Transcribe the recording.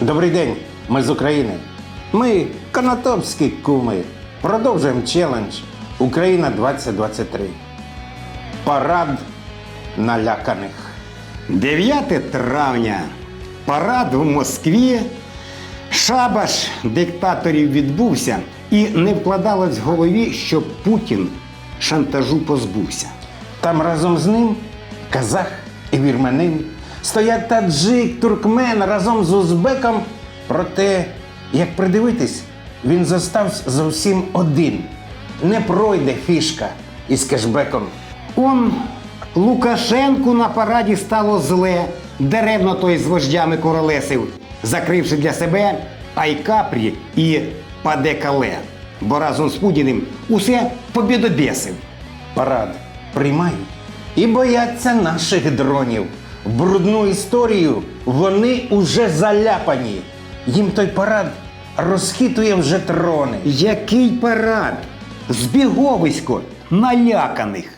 Добрий день, ми з України. Ми конотопські куми. Продовжуємо челендж Україна 2023. Парад наляканих. 9 травня. Парад в Москві. Шабаш диктаторів відбувся і не вкладалось в голові, що Путін шантажу позбувся. Там разом з ним казах і вірменин. Стоять таджик, туркмен разом з узбеком. Проте, як придивитись, він зостався зовсім один. Не пройде фішка із кешбеком. Он Лукашенку на параді стало зле, деревно той з вождями королесив, закривши для себе Айкапрі і Падекале, бо разом з Путіним усе побідобєсив. парад приймають і бояться наших дронів. В брудну історію вони уже заляпані. Їм той парад розхитує вже трони. Який парад? Збіговисько наляканих.